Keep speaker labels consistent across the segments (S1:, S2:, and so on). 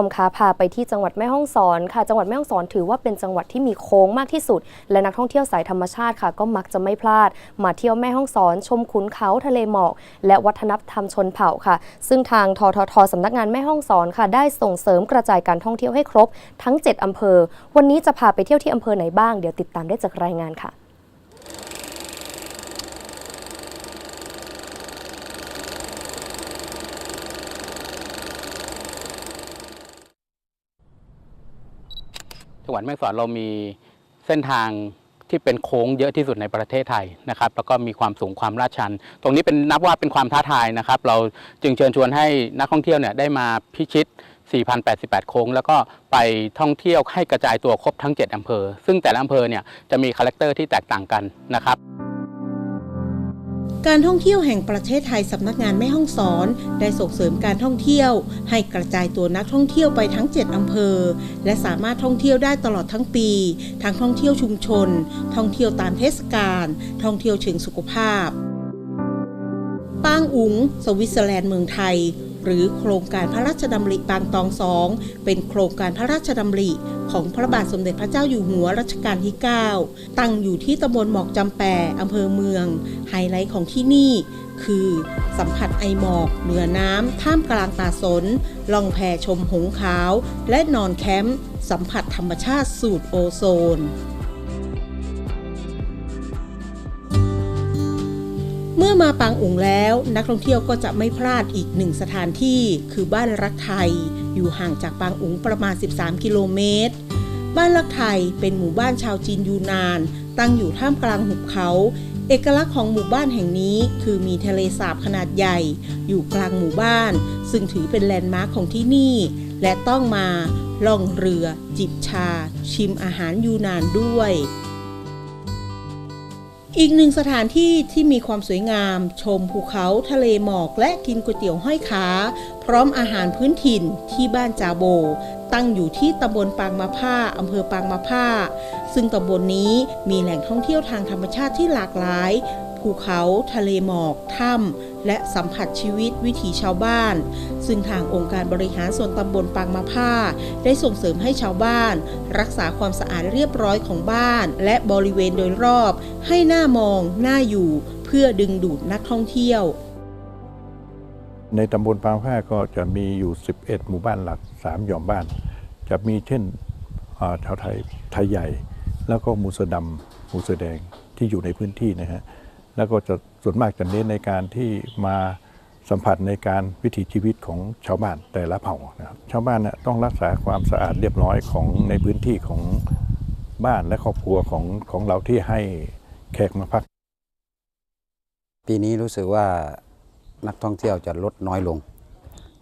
S1: ชมคะพาไปที่จังหวัดแม่ฮ่องสอนค่ะ จังหวัดแม่ฮ่องสอนถือว่าเป็นจังหวัดที่มีโค้งมากที่สุด และนักท่องเที่ยวสายธรรมชาติค่ะ ก็มักจะไม่พลาด มาเที่ยวแม่ฮ่องสอนชมขุนเขาทะเลหมอก และวัฒนธรรมชนเผ่าค่ะ ซึ่งทางทททสำนักงานแม่ฮ่องสอนค่ะ ได้ส่งเสริมกระจายการท่องเที่ยวให้ครบ ทั้ง 7 อำเภอ วันนี้จะพาไปเที่ยวที่อำเภอไหนบ้างเดี๋ยวติดตามได้จากรายงานค่ะ
S2: จังหวัดแม่สอดเรามีเส้นทางที่เป็นโค้งเยอะที่สุดในประเทศไทยนะครับ แล้วก็มีความสูงความลาดชัน ตรงนี้เป็นนับว่าเป็นความท้าทายนะครับ เราจึงเชิญชวนให้นักท่องเที่ยวเนี่ยได้มาพิชิต 4,088 โค้ง แล้วก็ไปท่องเที่ยวให้กระจายตัวครบทั้ง 7 อำเภอ ซึ่งแต่ละอำเภอเนี่ยจะมีคาแรคเตอร์ที่แตกต่างกันนะครับ
S3: การท่องเที่ยวแห่งประเทศไทยสำนักงานแม่ห้องสอน ได้ส่งเสริมการท่องเที่ยว ให้กระจายตัวนักท่องเที่ยวไปทั้ง 7 อำเภอ และสามารถท่องเที่ยวได้ตลอดทั้งปี ทั้งท่องเที่ยวชุมชน ท่องเที่ยวตามเทศกาลท่องเที่ยวเชิงสุขภาพปางอุ๋งสวิตเซอร์แลนด์เมืองไทย หรือโครงการพระราชดำริปางตองสองเป็นโครงการพระราชดำริของพระบาทสมเด็จพระเจ้าอยู่หัวรัชกาลที่ 9 ตั้งอยู่ที่ตำบลหมอกจำแปอำเภอเมือง ไฮไลท์ของที่นี่คือสัมผัสไอหมอก เหนือน้ำ ท่ามกลางตาสน ล่องแพชมหงขาว และนอนแคมป์ สัมผัสธรรมชาติสูตรโอโซน เมื่อมาปางอุ๋งแล้วนักท่องเที่ยวก็จะไม่พลาดอีกหนึ่งสถานที่คือบ้านรักไทย อยู่ห่างจากปางอุ๋งประมาณ 13 กิโลเมตร บ้านรักไทยเป็นหมู่บ้านชาวจีนยูนาน ตั้งอยู่ท่ามกลางหุบเขา เอกลักษณ์ของหมู่บ้านแห่งนี้คือมีทะเลสาบขนาดใหญ่ อยู่กลางหมู่บ้าน ซึ่งถือเป็นแลนด์มาร์คของที่นี่ และต้องมาล่องเรือ จิบชา ชิมอาหารยูนานด้วย อีกหนึ่งสถานที่ที่มีความสวยงาม ชมภูเขาทะเลหมอกและกินก๋วยเตี๋ยวห้อยขา พร้อมอาหารพื้นถิ่นที่บ้านจาโบ ตั้งอยู่ที่ตำบลปางมะผ้าอำเภอปางมะผ้า ซึ่งตำบลนนี้มีแหล่งท่องเที่ยวทางธรรมชาติที่หลากหลาย ภูเขาทะเลหมอก ถ้ำ และสัมผัสชีวิตวิถีชาวบ้าน ซึ่งทางองค์การบริหารส่วนตำบลปางมะผ้า ได้ส่งเสริมให้ชาวบ้าน รักษาความสะอาดเรียบร้อยของบ้าน และบริเวณโดยรอบ ให้หน้ามองน่าอยู่ เพื่อดึงดูดนักท่องเที่ยว
S4: ในตำบลปางผ้าก็จะมีอยู่ 11 หมู่บ้านหลัก 3 หย่อมบ้าน จะมีเช่นชาวไทยไทยใหญ่ แล้วก็มูเสอดำมูเสแดงที่อยู่ในพื้นที่นะฮะ แล้วก็จะส่วนมากจะเน้นในการที่มาสัมผัสในการวิถีชีวิตของชาวบ้านแต่ละเผ่านะครับชาวบ้านน่ะต้องรักษาความสะอาดเรียบร้อยของในพื้นที่ของบ้านและครอบครัวของของเราที่ให้แขกมาพัก
S5: ปีนี้รู้สึกว่านักท่องเที่ยวจะลดน้อยลง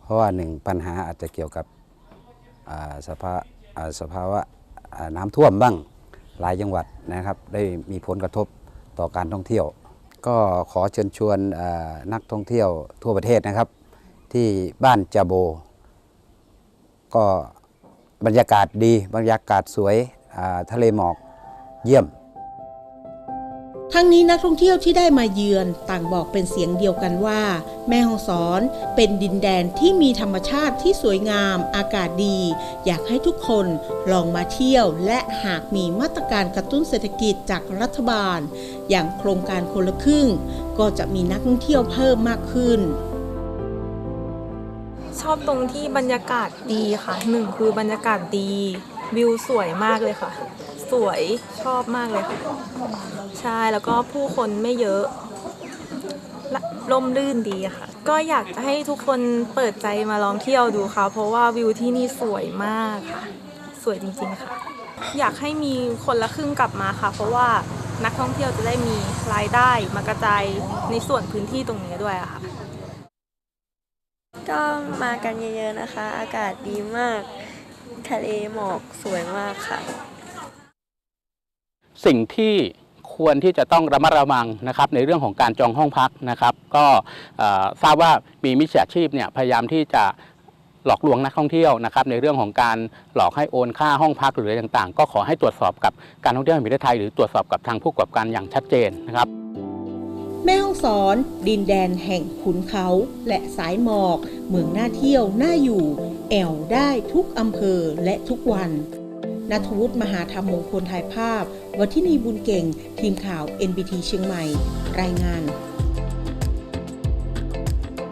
S5: เพราะว่าหนึ่งปัญหาอาจจะเกี่ยวกับสภาสภาวะน้ำท่วมบ้างหลายจังหวัดนะครับ ได้มีผลกระทบต่อการท่องเที่ยว ก็ขอเชิญชวนนักท่องเที่ยวทั่วประเทศนะครับ ที่บ้านจาโบ ก็บรรยากาศดีบรรยากาศสวยทะเลหมอกเยี่ยม
S3: ทั้งนี้นักท่องเที่ยวที่ได้มาเยือนต่างบอกเป็นเสียงเดียวกันว่า แม่ฮ่องสอนเป็นดินแดนที่มีธรรมชาติที่สวยงาม อากาศดี อยากให้ทุกคนลองมาเที่ยว และหากมีมาตรการกระตุ้นเศรษฐกิจจากรัฐบาล อย่างโครงการคนละครึ่ง ก็จะมีนักท่องเที่ยวเพิ่มมากขึ้น
S6: ชอบตรงที่บรรยากาศดีค่ะหนึ่งคือบรรยากาศดี วิวสวยมากเลยค่ะ สวยชอบมากเลยค่ะใช่แล้วก็ผู้คนไม่เยอะและร่มรื่นดีค่ะ ก็อยากจะให้ทุกคนเปิดใจมาลองเที่ยวดูค่ะ เพราะว่าวิวที่นี่สวยมากค่ะ สวยจริงๆค่ะ อยากให้มีคนละครึ่งกลับมาค่ะ เพราะว่านักท่องเที่ยวจะได้มีรายได้มากระจายในส่วนพื้นที่ตรงนี้ด้วยค่ะ
S7: ก็มากันเยอะๆนะคะ อากาศดีมาก ทะเลหมอกสวยมากค่ะ
S2: สิ่งที่ควรที่จะต้องระมัดระวังนะครับในเรื่องของการจองห้องพักนะครับ ก็ทราบว่ามีมิจฉาชีพเนี่ยพยายามที่จะหลอกลวงนักท่องเที่ยวนะครับในเรื่องของการหลอกให้โอนค่าห้องพักหรืออะไรต่างๆ ก็ขอให้ตรวจสอบกับการท่องเที่ยวแห่งประเทศไทย หรือตรวจสอบกับทางผู้ประกอบการอย่างชัดเจนนะครับ
S3: แม่ห้องสอนดินแดนแห่งขุนเขาและสายหมอก เมืองน่าเที่ยวน่าอยู่ แอวได้ทุกอำเภอและทุกวัน นัทวุฒิมหาธรรมมงคลถ่ายภาพ วัทินีบุญเก่ง ทีมข่าว NBT เชียงใหม่ รายงาน